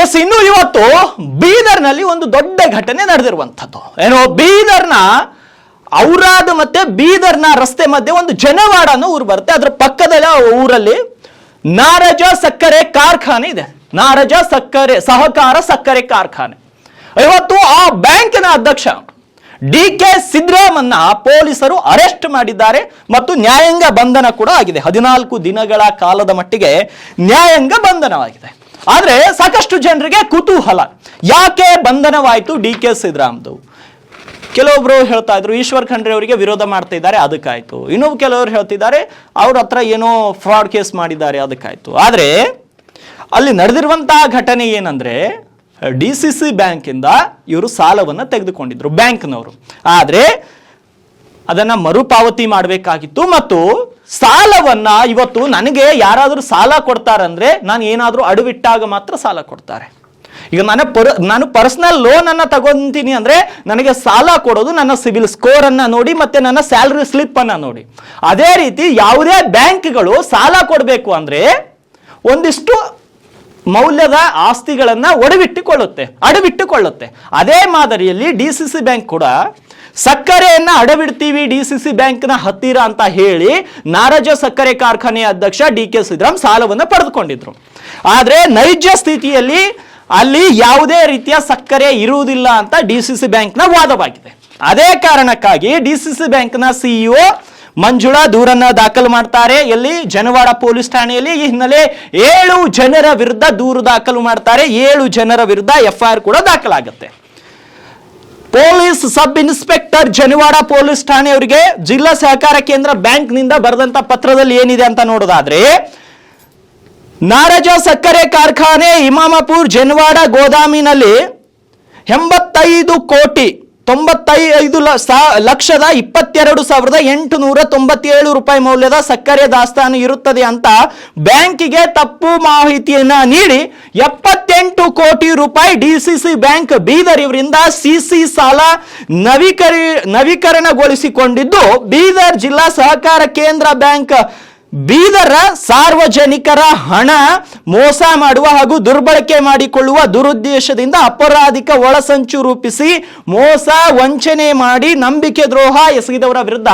S, ಇನ್ನು ಇವತ್ತು ಬೀದರ್ನಲ್ಲಿ ಒಂದು ದೊಡ್ಡ ಘಟನೆ ನಡೆದಿರುವಂಥದ್ದು. ಏನೋ ಬೀದರ್ನ ಔರಾದ್ ಮತ್ತೆ ಬೀದರ್ನ ರಸ್ತೆ ಮಧ್ಯೆ ಒಂದು ಜನವಾಡ ಅನ್ನೋ ಊರು ಬರುತ್ತೆ. ಅದರ ಪಕ್ಕದಲ್ಲಿ ಊರಲ್ಲಿ ನಾರಜ ಸಕ್ಕರೆ ಕಾರ್ಖಾನೆ ಇದೆ. ನಾರಜ ಸಕ್ಕರೆ, ಸಹಕಾರ ಸಕ್ಕರೆ ಕಾರ್ಖಾನೆ. ಇವತ್ತು ಆ ಬ್ಯಾಂಕಿನ ಅಧ್ಯಕ್ಷ ಡಿ ಕೆ ಸಿದ್ದರಾಮನ್ನ ಪೊಲೀಸರು ಅರೆಸ್ಟ್ ಮಾಡಿದ್ದಾರೆ ಮತ್ತು ನ್ಯಾಯಾಂಗ ಬಂಧನ ಕೂಡ ಆಗಿದೆ. ಹದಿನಾಲ್ಕು ದಿನಗಳ ಕಾಲದ ಮಟ್ಟಿಗೆ ನ್ಯಾಯಾಂಗ ಬಂಧನವಾಗಿದೆ. ಆದ್ರೆ ಸಾಕಷ್ಟು ಜನರಿಗೆ ಕುತೂಹಲ. ಯಾಕೆ ಬಂಧನವಾಯಿತು ಡಿ ಕೆ ಸಿದ್ದರಾಮ್ದು ಕೆಲವೊಬ್ರು ಹೇಳ್ತಾ ಇದ್ರು, ಈಶ್ವರ್ ಖಂಡ್ರೆ ಅವರಿಗೆ ವಿರೋಧ ಮಾಡ್ತಾ ಇದ್ದಾರೆ, ಅದಕ್ಕಾಯ್ತು. ಇನ್ನು ಕೆಲವರು ಹೇಳ್ತಿದ್ದಾರೆ, ಅವ್ರ ಹತ್ರ ಏನೋ ಫ್ರಾಡ್ ಕೇಸ್ ಮಾಡಿದ್ದಾರೆ, ಅದಕ್ಕಾಯ್ತು. ಆದರೆ, ಅಲ್ಲಿ ನಡೆದಿರುವಂತಹ ಘಟನೆ ಏನಂದ್ರೆ, ಡಿ ಸಿ ಸಿ ಬ್ಯಾಂಕಿಂದ ಇವರು ಸಾಲವನ್ನು ತೆಗೆದುಕೊಂಡಿದ್ರು, ಬ್ಯಾಂಕ್ನವರು. ಆದರೆ, ಅದನ್ನ ಮರುಪಾವತಿ ಮಾಡಬೇಕಾಗಿತ್ತು ಮತ್ತು ಸಾಲವನ್ನ ಇವತ್ತು ನನಗೆ ಯಾರಾದರೂ ಸಾಲ ಕೊಡ್ತಾರಂದ್ರೆ ನಾನು ಏನಾದರೂ ಅಡುವಿಟ್ಟಾಗ ಮಾತ್ರ ಸಾಲ ಕೊಡ್ತಾರೆ. ಈಗ ನಾನು ಪರ್, ನಾನು ಪರ್ಸನಲ್ ಲೋನ್ ಅನ್ನ ತಗೊಂತೀನಿ ಅಂದ್ರೆ ನನಗೆ ಸಾಲ ಕೊಡೋದು ನನ್ನ ಸಿಬಿಲ್ ಸ್ಕೋರ್ ಅನ್ನ ನೋಡಿ ಮತ್ತೆ ನನ್ನ ಸ್ಯಾಲ್ರಿ ಸ್ಲಿಪ್ ಅನ್ನ ನೋಡಿ. ಅದೇ ರೀತಿ ಯಾವುದೇ ಬ್ಯಾಂಕ್ಗಳು ಸಾಲ ಕೊಡಬೇಕು ಅಂದ್ರೆ ಒಂದಿಷ್ಟು ಮೌಲ್ಯದ ಆಸ್ತಿಗಳನ್ನ ಒಡವಿಟ್ಟುಕೊಳ್ಳುತ್ತೆ, ಅಡವಿಟ್ಟುಕೊಳ್ಳುತ್ತೆ. ಅದೇ ಮಾದರಿಯಲ್ಲಿ ಡಿ ಸಿ ಸಿ ಬ್ಯಾಂಕ್ ಕೂಡ ಸಕ್ಕರೆಯನ್ನ ಅಡವಿಡ್ತೀವಿ ಡಿ ಸಿ ಸಿ ಬ್ಯಾಂಕ್ನ ಹತ್ತಿರ ಅಂತ ಹೇಳಿ ನಾರಜ ಸಕ್ಕರೆ ಕಾರ್ಖಾನೆಯ ಅಧ್ಯಕ್ಷ ಡಿ ಕೆ ಸಿದ್ದರಾಮ್ ಸಾಲವನ್ನು ಪಡೆದುಕೊಂಡಿದ್ರು. ಆದರೆ ನೈಜ ಸ್ಥಿತಿಯಲ್ಲಿ ಅಲ್ಲಿ ಯಾವುದೇ ರೀತಿಯ ಸಕ್ಕರೆ ಇರುವುದಿಲ್ಲ ಅಂತ ಡಿ ಸಿ ಸಿ ಬ್ಯಾಂಕ್ನ ವಾದವಾಗಿದೆ. ಅದೇ ಕಾರಣಕ್ಕಾಗಿ ಡಿ ಸಿ ಸಿ ಬ್ಯಾಂಕ್ನ ಸಿಇಒ ಮಂಜುಳಾ ದೂರನ್ನ ದಾಖಲು ಮಾಡ್ತಾರೆ. ಎಲ್ಲಿ? ಜನವಾಡ ಪೊಲೀಸ್ ಠಾಣೆಯಲ್ಲಿ. ಈ ಹಿನ್ನೆಲೆ ಏಳು ಜನರ ವಿರುದ್ಧ ದೂರು ದಾಖಲು ಮಾಡ್ತಾರೆ. ಏಳು ಜನರ ವಿರುದ್ಧ ಎಫ್ಐಆರ್ ಕೂಡ ದಾಖಲಾಗುತ್ತೆ. Police sub inspector Janiwada police ಠಾಣೆಯವರಿಗೆ ಜಿಲ್ಲಾ ಸಹಕಾರ ಕೇಂದ್ರ ಬ್ಯಾಂಕ್ನಿಂದ ಬರೆದಂತ ಪತ್ರದಲ್ಲಿ ಏನಿದೆ ಅಂತ ನೋಡೋದಾದ್ರೆ, ನಾರಜ ಸಕ್ಕರೆ ಕಾರ್ಖಾನೆ ಇಮಾಮಪುರ್ ಜನವಾಡ ಗೋದಾಮಿನಲ್ಲಿ ಎಂಬತ್ತೈದು ಕೋಟಿ ತೊಂಬತ್ತೈದು ಲಕ್ಷದ ಇಪ್ಪತ್ತೆರಡು ಸಾವಿರದ ಎಂಟುನೂರ ತೊಂಬತ್ತೇಳು ರೂಪಾಯಿ ಮೌಲ್ಯದ ಸಕ್ಕರೆ ದಾಸ್ತಾನು ಇರುತ್ತದೆ ಅಂತ ಬ್ಯಾಂಕಿಗೆ ತಪ್ಪು ಮಾಹಿತಿಯನ್ನ ನೀಡಿ ಎಪ್ಪತ್ತೆಂಟು ಕೋಟಿ ರೂಪಾಯಿ ಡಿಸಿಸಿ ಬ್ಯಾಂಕ್ ಬೀದರ್ ಇವರಿಂದ ಸಿಸಿ ಸಾಲ ನವೀಕರಿ ನವೀಕರಣಗೊಳಿಸಿಕೊಂಡಿದ್ದು ಬೀದರ್ ಜಿಲ್ಲಾ ಸಹಕಾರ ಕೇಂದ್ರ ಬ್ಯಾಂಕ್ ಬೀದರ ಸಾರ್ವಜನಿಕರ ಹಣ ಮೋಸ ಮಾಡುವ ಹಾಗೂ ದುರ್ಬಳಕೆ ಮಾಡಿಕೊಳ್ಳುವ ದುರುದ್ದೇಶದಿಂದ ಅಪರಾಧಿಕ ಒಳಸಂಚು ರೂಪಿಸಿ ಮೋಸ ವಂಚನೆ ಮಾಡಿ ನಂಬಿಕೆ ದ್ರೋಹ ಎಸಗಿದವರ ವಿರುದ್ಧ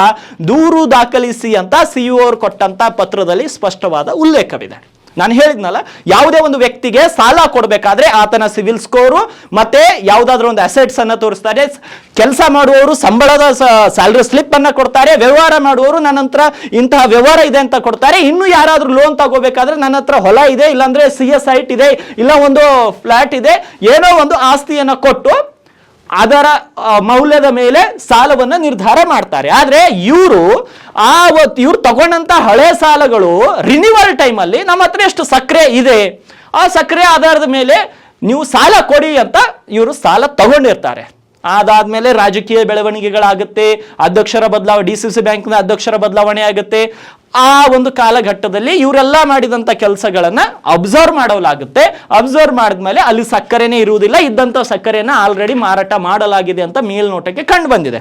ದೂರು ದಾಖಲಿಸಿ ಅಂತ ಸಿಇಒ ಕೊಟ್ಟಂತ ಪತ್ರದಲ್ಲಿ ಸ್ಪಷ್ಟವಾದ ಉಲ್ಲೇಖವಿದೆ. ನಾನು ಹೇಳಿದ್ನಲ್ಲ, ಯಾವುದೇ ಒಂದು ವ್ಯಕ್ತಿಗೆ ಸಾಲ ಕೊಡಬೇಕಾದ್ರೆ ಆತನ ಸಿವಿಲ್ ಸ್ಕೋರು ಮತ್ತೆ ಯಾವುದಾದ್ರೂ ಒಂದು ಅಸೆಟ್ಸ್ ಅನ್ನ ತೋರಿಸ್ತಾರೆ. ಕೆಲಸ ಮಾಡುವವರು ಸಂಬಳದ ಸ್ಯಾಲ್ರಿ ಸ್ಲಿಪ್ ಅನ್ನ ಕೊಡ್ತಾರೆ, ವ್ಯವಹಾರ ಮಾಡುವವರು ನನ್ನ ಹತ್ರ ಇಂತಹ ವ್ಯವಹಾರ ಇದೆ ಅಂತ ಕೊಡ್ತಾರೆ. ಇನ್ನು ಯಾರಾದ್ರೂ ಲೋನ್ ತಗೋಬೇಕಾದ್ರೆ ನನ್ನ ಹತ್ರ ಹೊಲ ಇದೆ, ಇಲ್ಲಾಂದ್ರೆ ಸಿ ಎಸ್ ಐಟ್ ಇದೆ, ಇಲ್ಲ ಒಂದು ಫ್ಲಾಟ್ ಇದೆ, ಏನೋ ಒಂದು ಆಸ್ತಿಯನ್ನ ಕೊಟ್ಟು ಅದರ ಮೌಲ್ಯದ ಮೇಲೆ ಸಾಲವನ್ನ ನಿರ್ಧಾರ ಮಾಡ್ತಾರೆ. ಆದರೆ ಇವರು, ಆ ಇವ್ರು ತಗೊಂಡಂತ ಹಳೆ ಸಾಲಗಳು ರಿನಿವಲ್ ಟೈಮಲ್ಲಿ ನಮ್ಮ ಹತ್ರ ಎಷ್ಟು ಸಕ್ಕರೆ ಇದೆ? ಆ ಸಕ್ಕರೆ ಆಧಾರದ ಮೇಲೆ ನೀವು ಸಾಲ ಕೊಡಿ ಅಂತ ಇವರು ಸಾಲ ತಗೊಂಡಿರ್ತಾರೆ. ಅದಾದ್ಮೇಲೆ ರಾಜಕೀಯ ಬೆಳವಣಿಗೆಗಳಾಗುತ್ತೆ, ಅಧ್ಯಕ್ಷರ ಬದಲಾವಣೆ ಡಿ ಸಿ ಸಿ ಬ್ಯಾಂಕ್ನ ಅಧ್ಯಕ್ಷರ ಬದಲಾವಣೆ ಆಗುತ್ತೆ. ಆ ಒಂದು ಕಾಲಘಟ್ಟದಲ್ಲಿ ಇವರೆಲ್ಲ ಮಾಡಿದಂಥ ಕೆಲಸಗಳನ್ನು ಅಬ್ಸರ್ವ್ ಮಾಡಲಾಗುತ್ತೆ. ಅಬ್ಸರ್ವ್ ಮಾಡಿದ್ಮೇಲೆ ಅಲ್ಲಿ ಸಕ್ಕರೆನೇ ಇರುವುದಿಲ್ಲ. ಇದ್ದಂಥ ಸಕ್ಕರೆಯನ್ನು ಆಲ್ರೆಡಿ ಮಾರಾಟ ಮಾಡಲಾಗಿದೆ ಅಂತ ಮೇಲ್ನೋಟಕ್ಕೆ ಕಂಡು ಬಂದಿದೆ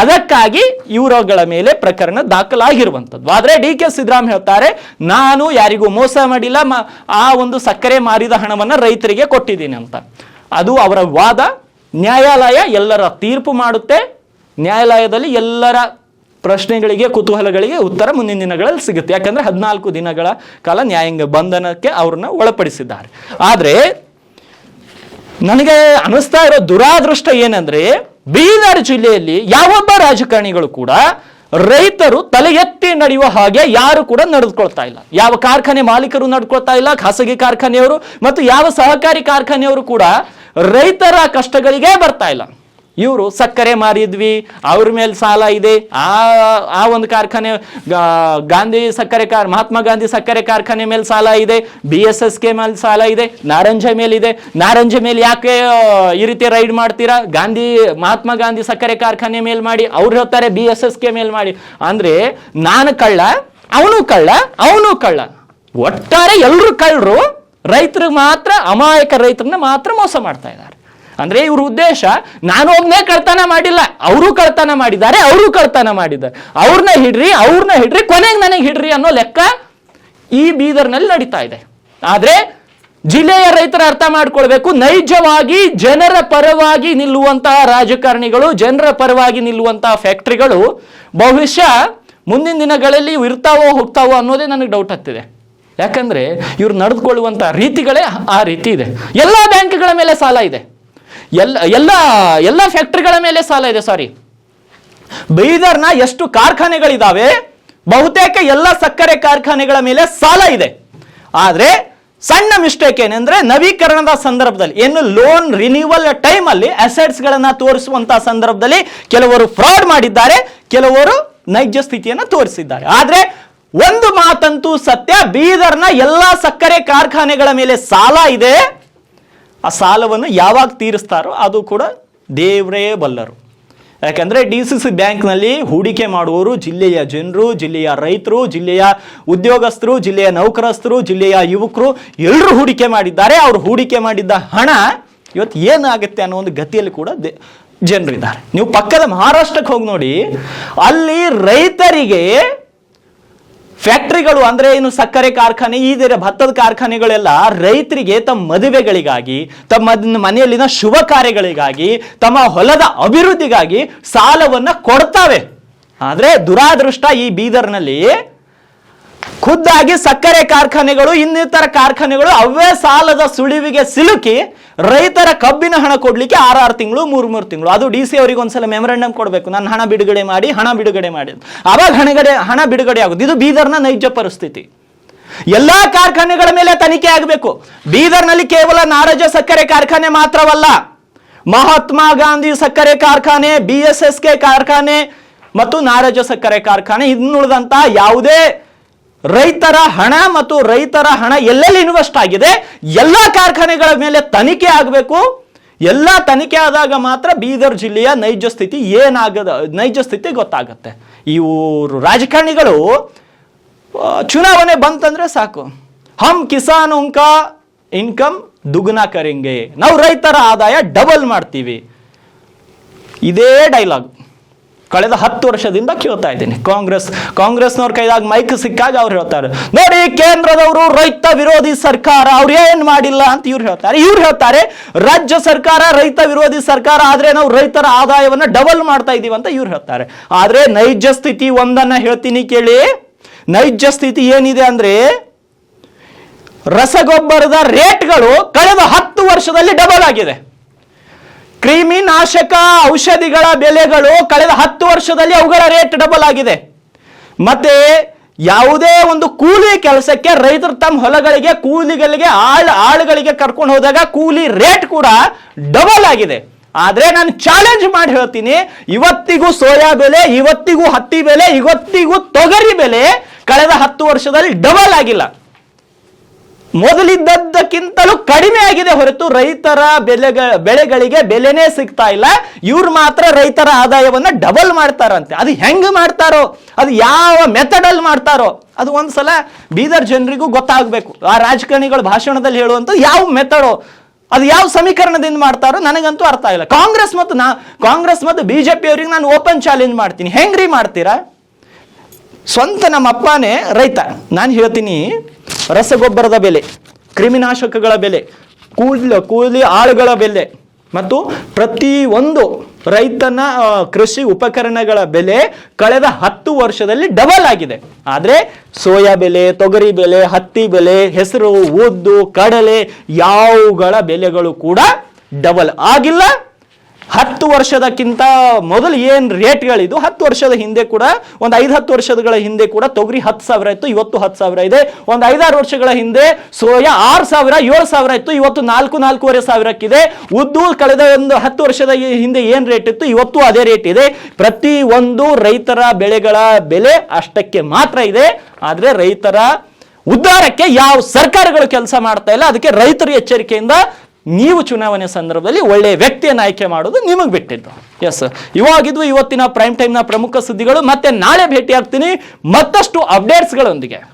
ಅದಕ್ಕಾಗಿ ಇವರುಗಳ ಮೇಲೆ ಪ್ರಕರಣ ದಾಖಲಾಗಿರುವಂಥದ್ದು. ಆದರೆ ಡಿ ಕೆ ಸಿದ್ದರಾಮ್ ಹೇಳ್ತಾರೆ, ನಾನು ಯಾರಿಗೂ ಮೋಸ ಮಾಡಿಲ್ಲ. ಆ ಒಂದು ಸಕ್ಕರೆ ಮಾರಿದ ಹಣವನ್ನ ರೈತರಿಗೆ ಕೊಟ್ಟಿದ್ದೀನಿ ಅಂತ. ಅದು ಅವರ ವಾದ. ನ್ಯಾಯಾಲಯ ಎಲ್ಲರ ತೀರ್ಪು ಮಾಡುತ್ತೆ. ನ್ಯಾಯಾಲಯದಲ್ಲಿ ಎಲ್ಲರ ಪ್ರಶ್ನೆಗಳಿಗೆ, ಕುತೂಹಲಗಳಿಗೆ ಉತ್ತರ ಮುಂದಿನ ದಿನಗಳಲ್ಲಿ ಸಿಗುತ್ತೆ. ಯಾಕಂದ್ರೆ ಹದಿನಾಲ್ಕು ದಿನಗಳ ಕಾಲ ನ್ಯಾಯಾಂಗ ಬಂಧನಕ್ಕೆ ಅವ್ರನ್ನ ಒಳಪಡಿಸಿದ್ದಾರೆ. ಆದ್ರೆ, ನನಗೆ ಅನಿಸ್ತಾ ಇರೋ ದುರಾದೃಷ್ಟ ಏನಂದ್ರೆ, ಬೀದರ್ ಜಿಲ್ಲೆಯಲ್ಲಿ ಯಾವೊಬ್ಬ ರಾಜಕಾರಣಿಗಳು ಕೂಡ ರೈತರು ತಲೆ ಎತ್ತಿ ನಡೆಯುವ ಹಾಗೆ ಯಾರು ಕೂಡ ನಡೆದುಕೊಳ್ತಾ ಇಲ್ಲ. ಯಾವ ಕಾರ್ಖಾನೆ ಮಾಲೀಕರು ನಡ್ಕೊಳ್ತಾ ಇಲ್ಲ, ಖಾಸಗಿ ಕಾರ್ಖಾನೆಯವರು ಮತ್ತು ಯಾವ ಸಹಕಾರಿ ಕಾರ್ಖಾನೆಯವರು ಕೂಡ ರೈತರ ಕಷ್ಟಗಳಿಗೆ ಬರ್ತಾ ಇಲ್ಲ. ಇವರು ಸಕ್ಕರೆ ಮಾರಿದ್ವಿ, ಅವ್ರ ಮೇಲೆ ಸಾಲ ಇದೆ. ಆ ಆ ಒಂದು ಕಾರ್ಖಾನೆ ಗಾಂಧಿ ಸಕ್ಕರೆ ಕಾರ್, ಮಹಾತ್ಮ ಗಾಂಧಿ ಸಕ್ಕರೆ ಕಾರ್ಖಾನೆ ಮೇಲೆ ಸಾಲ ಇದೆ, ಬಿ ಎಸ್ ಎಸ್ ಕೆ ಮೇಲೆ ಸಾಲ ಇದೆ ನಾರಂಜೆ ಮೇಲಿದೆ ನಾರಂಜೆ ಮೇಲೆ ಯಾಕೆ ಈ ರೀತಿ ರೈಡ್ ಮಾಡ್ತೀರಾ? ಗಾಂಧಿ, ಮಹಾತ್ಮ ಗಾಂಧಿ ಸಕ್ಕರೆ ಕಾರ್ಖಾನೆ ಮೇಲೆ ಮಾಡಿ, ಅವ್ರು ಹೇಳ್ತಾರೆ ಬಿ ಎಸ್ ಎಸ್ ಕೆ ಮೇಲೆ ಮಾಡಿ. ಅಂದ್ರೆ, ನಾನು ಕಳ್ಳ, ಅವನು ಕಳ್ಳ ಅವನು ಕಳ್ಳ. ಒಟ್ಟಾರೆ ಎಲ್ಲರೂ ಕಳ್ಳರು ರೈತರಿಗೆ ಮಾತ್ರ, ಅಮಾಯಕ ರೈತರನ್ನ ಮಾತ್ರ ಮೋಸ ಮಾಡ್ತಾ ಇದ್ದಾರೆ ಅಂದ್ರೆ ಇವ್ರ ಉದ್ದೇಶ, ನಾನು ಒಬ್ಬನೇ ಕಳ್ತನ ಮಾಡಿಲ್ಲ, ಅವರು ಕಳ್ತನ ಮಾಡಿದ್ದಾರೆ, ಅವರು ಕಳ್ತನ ಮಾಡಿದ್ದಾರೆ. ಅವ್ರನ್ನ ಹಿಡ್ರಿ ಅವ್ರನ್ನ ಹಿಡ್ರಿ, ಕೊನೆಗೆ ನನಗೆ ಹಿಡ್ರಿ ಅನ್ನೋ ಲೆಕ್ಕ ಈ ಬೀದರ್ನಲ್ಲಿ ನಡೀತಾ ಇದೆ. ಆದ್ರೆ ಜಿಲ್ಲೆಯ ರೈತರ ಅರ್ಥ ಮಾಡ್ಕೊಳ್ಬೇಕು, ನೈಜವಾಗಿ ಜನರ ಪರವಾಗಿ ನಿಲ್ಲುವಂತಹ ರಾಜಕಾರಣಿಗಳು, ಜನರ ಪರವಾಗಿ ನಿಲ್ಲುವಂತಹ ಫ್ಯಾಕ್ಟ್ರಿಗಳು ಬಹುಶಃ ಮುಂದಿನ ದಿನಗಳಲ್ಲಿ ಇರ್ತಾವೋ ಹೋಗ್ತಾವೋ ಅನ್ನೋದೇ ನನಗೆ ಡೌಟ್ ಆಗ್ತಿದೆ. ಯಾಕಂದ್ರೆ ಇವ್ರು ನಡೆದುಕೊಳ್ಳುವಂತಹ ರೀತಿಗಳೇ ಆ ರೀತಿ ಇದೆ. ಎಲ್ಲ ಬ್ಯಾಂಕ್ಗಳ ಮೇಲೆ ಸಾಲ ಇದೆ. ಎಲ್ಲ ಎಲ್ಲ ಎಲ್ಲ ಫ್ಯಾಕ್ಟ್ರಿಗಳ ಮೇಲೆ ಸಾಲ ಇದೆ ಸಾರಿ ಬೀದರ್ನ ಎಷ್ಟು ಕಾರ್ಖಾನೆಗಳಿದಾವೆ, ಬಹುತೇಕ ಎಲ್ಲ ಸಕ್ಕರೆ ಕಾರ್ಖಾನೆಗಳ ಮೇಲೆ ಸಾಲ ಇದೆ. ಆದರೆ ಸಣ್ಣ ಮಿಸ್ಟೇಕ್ ಏನಂದ್ರೆ ನವೀಕರಣದ ಸಂದರ್ಭದಲ್ಲಿ ಏನು ಲೋನ್ ರಿನ್ಯೂವಲ್ ಟೈಮ್ ಅಲ್ಲಿ ಅಸೆಟ್ಸ್ ಗಳನ್ನ ತೋರಿಸುವಂತಹ ಸಂದರ್ಭದಲ್ಲಿ ಕೆಲವರು ಫ್ರಾಡ್ ಮಾಡಿದ್ದಾರೆ, ಕೆಲವರು ನೈಜ ಸ್ಥಿತಿಯನ್ನು ತೋರಿಸಿದ್ದಾರೆ. ಆದರೆ ಒಂದು ಮಾತಂತೂ ಸತ್ಯ, ಬೀದರ್ನ ಎಲ್ಲ ಸಕ್ಕರೆ ಕಾರ್ಖಾನೆಗಳ ಮೇಲೆ ಸಾಲ ಇದೆ. ಆ ಸಾಲವನ್ನು ಯಾವಾಗ ತೀರಿಸ್ತಾರೋ ಅದು ಕೂಡ ದೇವರೇ ಬಲ್ಲರು. ಯಾಕೆಂದರೆ ಡಿ ಸಿ ಸಿ ಬ್ಯಾಂಕ್ನಲ್ಲಿ ಹೂಡಿಕೆ ಮಾಡುವವರು ಜಿಲ್ಲೆಯ ಜನರು, ಜಿಲ್ಲೆಯ ರೈತರು, ಜಿಲ್ಲೆಯ ಉದ್ಯೋಗಸ್ಥರು, ಜಿಲ್ಲೆಯ ನೌಕರಸ್ಥರು, ಜಿಲ್ಲೆಯ ಯುವಕರು ಎಲ್ಲರೂ ಹೂಡಿಕೆ ಮಾಡಿದ್ದಾರೆ. ಅವರು ಹೂಡಿಕೆ ಮಾಡಿದ್ದ ಹಣ ಇವತ್ತು ಏನಾಗುತ್ತೆ ಅನ್ನೋ ಒಂದು ಗತಿಯಲ್ಲಿ ಕೂಡ ಜನರಿದ್ದಾರೆ. ನೀವು ಪಕ್ಕದ ಮಹಾರಾಷ್ಟ್ರಕ್ಕೆ ಹೋಗಿ ನೋಡಿ, ಅಲ್ಲಿ ರೈತರಿಗೆ ಫ್ಯಾಕ್ಟ್ರಿಗಳು ಅಂದ್ರೆ ಏನು? ಸಕ್ಕರೆ ಕಾರ್ಖಾನೆ, ಈ ಭತ್ತದ ಕಾರ್ಖಾನೆಗಳೆಲ್ಲ ರೈತರಿಗೆ ತಮ್ಮ ಮದುವೆಗಳಿಗಾಗಿ, ತಮ್ಮ ಮನೆಯಲ್ಲಿನ ಶುಭ ಕಾರ್ಯಗಳಿಗಾಗಿ, ತಮ್ಮ ಹೊಲದ ಅಭಿವೃದ್ಧಿಗಾಗಿ ಸಾಲವನ್ನ ಕೊಡ್ತಾವೆ. ಆದ್ರೆ ದುರಾದೃಷ್ಟ ಈ ಬೀದರ್ನಲ್ಲಿ ಖುದ್ದಾಗಿ ಸಕ್ಕರೆ ಕಾರ್ಖಾನೆಗಳು, ಇನ್ನಿತರ ಕಾರ್ಖಾನೆಗಳು ಅವೇ ಸಾಲದ ಸುಳಿವಿಗೆ ಸಿಲುಕಿ ರೈತರ ಕಬ್ಬಿನ ಹಣ ಕೊಡ್ಲಿಕ್ಕೆ ಆರಾರು ತಿಂಗಳು, ಮೂರು ಮೂರು ತಿಂಗಳು. ಅದು ಡಿ ಸಿ ಅವರಿಗೆ ಒಂದ್ಸಲ ಮೆಮೊರಂಡಮ್ ಕೊಡಬೇಕು. ನಾನು ಹಣ ಬಿಡುಗಡೆ ಮಾಡಿ, ಹಣ ಬಿಡುಗಡೆ ಮಾಡಿ. ಅವಾಗ ಹಣಗಡೆ, ಹಣ ಬಿಡುಗಡೆ ಆಗುದು. ಇದು ಬೀದರ್ನ ನೈಜ ಪರಿಸ್ಥಿತಿ. ಎಲ್ಲಾ ಕಾರ್ಖಾನೆಗಳ ಮೇಲೆ ತನಿಖೆ ಆಗಬೇಕು. ಬೀದರ್ನಲ್ಲಿ ಕೇವಲ ನಾರಜ ಸಕ್ಕರೆ ಕಾರ್ಖಾನೆ ಮಾತ್ರವಲ್ಲ, ಮಹಾತ್ಮ ಗಾಂಧಿ ಸಕ್ಕರೆ ಕಾರ್ಖಾನೆ, ಬಿ ಎಸ್ ಎಸ್ ಕೆ ಕಾರ್ಖಾನೆ ಮತ್ತು ನಾರಜ ಸಕ್ಕರೆ ಕಾರ್ಖಾನೆ ಇನ್ನುಳಿದಂತಹ ಯಾವುದೇ ರೈತರ ಹಣ ಮತ್ತು ರೈತರ ಹಣ ಎಲ್ಲೆಲ್ಲಿ ಇನ್ವೆಸ್ಟ್ ಆಗಿದೆ, ಎಲ್ಲ ಕಾರ್ಖಾನೆಗಳ ಮೇಲೆ ತನಿಖೆ ಆಗಬೇಕು. ಎಲ್ಲ ತನಿಖೆ ಆದಾಗ ಮಾತ್ರ ಬೀದರ್ ಜಿಲ್ಲೆಯ ನೈಜ ಸ್ಥಿತಿ ಏನಾಗದ, ನೈಜ ಸ್ಥಿತಿ ಗೊತ್ತಾಗುತ್ತೆ. ಇವರು ರಾಜಕಾರಣಿಗಳು ಚುನಾವಣೆ ಬಂತಂದ್ರೆ ಸಾಕು. ಹಮ್ ಕಿಸಾನ್ ಉಂಕ ಇನ್ಕಮ್ ದುಗುನ ಕರೆಂಗೆ. ನಾವು ರೈತರ ಆದಾಯ ಡಬಲ್ ಮಾಡ್ತೀವಿ. ಇದೇ ಡೈಲಾಗ್ ಕಳೆದ ಹತ್ತು ವರ್ಷದಿಂದ ಕೇಳ್ತಾ ಇದ್ದೀನಿ. ಕಾಂಗ್ರೆಸ್, ಕಾಂಗ್ರೆಸ್ನವ್ರ ಕೈದಾಗ ಮೈಕ್ ಸಿಕ್ಕಾಗ ಅವ್ರು ಹೇಳ್ತಾರೆ, ನೋಡಿ, ಕೇಂದ್ರದವರು ರೈತ ವಿರೋಧಿ ಸರ್ಕಾರ, ಅವ್ರು ಏನ್ ಮಾಡಿಲ್ಲ ಅಂತ ಇವ್ರು ಹೇಳ್ತಾರೆ. ಇವ್ರು ಹೇಳ್ತಾರೆ, ರಾಜ್ಯ ಸರ್ಕಾರ ರೈತ ವಿರೋಧಿ ಸರ್ಕಾರ ಆದ್ರೆ ನಾವು ರೈತರ ಆದಾಯವನ್ನ ಡಬಲ್ ಮಾಡ್ತಾ ಇದೀವಿ ಅಂತ ಇವ್ರು ಹೇಳ್ತಾರೆ. ಆದ್ರೆ ನೈಜ ಸ್ಥಿತಿ ಒಂದನ್ನ ಹೇಳ್ತೀನಿ ಕೇಳಿ. ನೈಜ ಸ್ಥಿತಿ ಏನಿದೆ ಅಂದ್ರೆ, ರಸಗೊಬ್ಬರದ ರೇಟ್ಗಳು ಕಳೆದ ಹತ್ತು ವರ್ಷದಲ್ಲಿ ಡಬಲ್ ಆಗಿದೆ. ಕ್ರಿಮಿ ನಾಶಕ ಔಷಧಿಗಳ ಬೆಲೆಗಳು ಕಳೆದ ಹತ್ತು ವರ್ಷದಲ್ಲಿ ಅವುಗಳ ರೇಟ್ ಡಬಲ್ ಆಗಿದೆ. ಮತ್ತೆ ಯಾವುದೇ ಒಂದು ಕೂಲಿ ಕೆಲಸಕ್ಕೆ ರೈತರು ತಮ್ಮ ಹೊಲಗಳಿಗೆ, ಕೂಲಿಗಳಿಗೆ, ಆಳ್, ಆಳುಗಳಿಗೆ ಕರ್ಕೊಂಡು ಹೋದಾಗ ಕೂಲಿ ರೇಟ್ ಕೂಡ ಡಬಲ್ ಆಗಿದೆ. ಆದರೆ ನಾನು ಚಾಲೆಂಜ್ ಮಾಡಿ ಹೇಳ್ತೀನಿ, ಇವತ್ತಿಗೂ ಸೋಯಾ ಬೆಲೆ, ಇವತ್ತಿಗೂ ಹತ್ತಿ ಬೆಲೆ, ಇವತ್ತಿಗೂ ತೊಗರಿ ಬೆಲೆ ಕಳೆದ ಹತ್ತು ವರ್ಷದಲ್ಲಿ ಡಬಲ್ ಆಗಿಲ್ಲ. ಮೊದಲಿದ್ದದ್ದಕ್ಕಿಂತಲೂ ಕಡಿಮೆ ಆಗಿದೆ ಹೊರತು ರೈತರ ಬೆಲೆಗಳ ಬೆಳೆಗಳಿಗೆ ಬೆಲೆನೇ ಸಿಗ್ತಾ ಇಲ್ಲ. ಇವ್ರು ಮಾತ್ರ ರೈತರ ಆದಾಯವನ್ನ ಡಬಲ್ ಮಾಡ್ತಾರಂತೆ. ಅದು ಹೆಂಗ್ ಮಾಡ್ತಾರೋ, ಅದು ಯಾವ ಮೆಥಡ್ ಅಲ್ಲಿ ಮಾಡ್ತಾರೋ, ಅದು ಒಂದ್ಸಲ ಬೀದರ್ ಜನರಿಗೂ ಗೊತ್ತಾಗಬೇಕು. ಆ ರಾಜಕಾರಣಿಗಳ ಭಾಷಣದಲ್ಲಿ ಹೇಳುವಂತ ಯಾವ ಮೆಥಡೋ ಅದು ಯಾವ ಸಮೀಕರಣದಿಂದ ಮಾಡ್ತಾರೋ ನನಗಂತೂ ಅರ್ಥ ಆಗಿಲ್ಲ. ಕಾಂಗ್ರೆಸ್ ಮತ್ತು ನಾ, ಕಾಂಗ್ರೆಸ್ ಮತ್ತು ಬಿಜೆಪಿ ಅವರಿಗೆ ನಾನು ಓಪನ್ ಚಾಲೆಂಜ್ ಮಾಡ್ತೀನಿ. ಹೆಂಗ್ರಿ ಮಾಡ್ತೀರಾ? ಸ್ವಂತ ನಮ್ಮ ಅಪ್ಪನೇ ರೈತ. ನಾನು ಹೇಳ್ತೀನಿ ರಸಗೊಬ್ಬರದ ಬೆಲೆ, ಕ್ರಿಮಿನಾಶಕಗಳ ಬೆಲೆ ಕೂಲಿ ಕೂಲಿ ಆಳುಗಳ ಬೆಲೆ ಮತ್ತು ಪ್ರತಿ ಒಂದು ರೈತನ ಕೃಷಿ ಉಪಕರಣಗಳ ಬೆಲೆ ಕಳೆದ ಹತ್ತು ವರ್ಷದಲ್ಲಿ ಡಬಲ್ ಆಗಿದೆ. ಆದರೆ ಸೋಯಾ ಬೆಲೆ, ತೊಗರಿ ಬೆಲೆ, ಹತ್ತಿ ಬೆಲೆ, ಹೆಸರು, ಉದ್ದು, ಕಡಲೆ, ಯಾವುಗಳ ಬೆಲೆಗಳು ಕೂಡ ಡಬಲ್ ಆಗಿಲ್ಲ. ಹತ್ತು ವರ್ಷದಕ್ಕಿಂತ ಮೊದಲು ಏನು ರೇಟ್ಗಳಿದ್ದು ಹತ್ತು ವರ್ಷದ ಹಿಂದೆ ಕೂಡ, ಒಂದು ಐದು ಹತ್ತು ವರ್ಷಗಳ ಹಿಂದೆ ಕೂಡ ತೊಗರಿ ಹತ್ತು ಸಾವಿರ ಇತ್ತು, ಇವತ್ತು ಹತ್ತು ಸಾವಿರ ಇದೆ. ಒಂದು ಐದಾರು ವರ್ಷಗಳ ಹಿಂದೆ ಸೋಯಾ ಆರು ಸಾವಿರ, ಏಳು ಸಾವಿರ ಇತ್ತು, ಇವತ್ತು ನಾಲ್ಕು, ನಾಲ್ಕೂವರೆ ಸಾವಿರಕ್ಕಿದೆ. ಉದ್ದು ಕಳೆದ ಒಂದು ಹತ್ತು ವರ್ಷದ ಹಿಂದೆ ಏನು ರೇಟ್ ಇತ್ತು, ಇವತ್ತು ಅದೇ ರೇಟ್ ಇದೆ. ಪ್ರತಿ ಒಂದು ರೈತರ ಬೆಳೆಗಳ ಬೆಲೆ ಅಷ್ಟಕ್ಕೆ ಮಾತ್ರ ಇದೆ. ಆದರೆ ರೈತರ ಉದ್ಧಾರಕ್ಕೆ ಯಾವ ಸರ್ಕಾರಗಳು ಕೆಲಸ ಮಾಡ್ತಾ ಇಲ್ಲ, ಅದಕ್ಕೆ ರೈತರು ಎಚ್ಚರಿಕೆಯಿಂದ ನೀವು ಚುನಾವಣೆ ಸಂದರ್ಭದಲ್ಲಿ ಒಳ್ಳೆಯ ವ್ಯಕ್ತಿಯನ್ನು ಆಯ್ಕೆ ಮಾಡೋದು ನಿಮಗೆ ಬಿಟ್ಟಿದ್ದು. ಎಸ್ ಇವಾಗಿದ್ವು ಇವತ್ತಿನ ಪ್ರೈಮ್ ಟೈಮ್ನ ಪ್ರಮುಖ ಸುದ್ದಿಗಳು, ಮತ್ತೆ ನಾಳೆ ಭೇಟಿಯಾಗ್ತೀನಿ. ಮತ್ತಷ್ಟು ಅಪ್ಡೇಟ್ಸ್ಗಳೊಂದಿಗೆ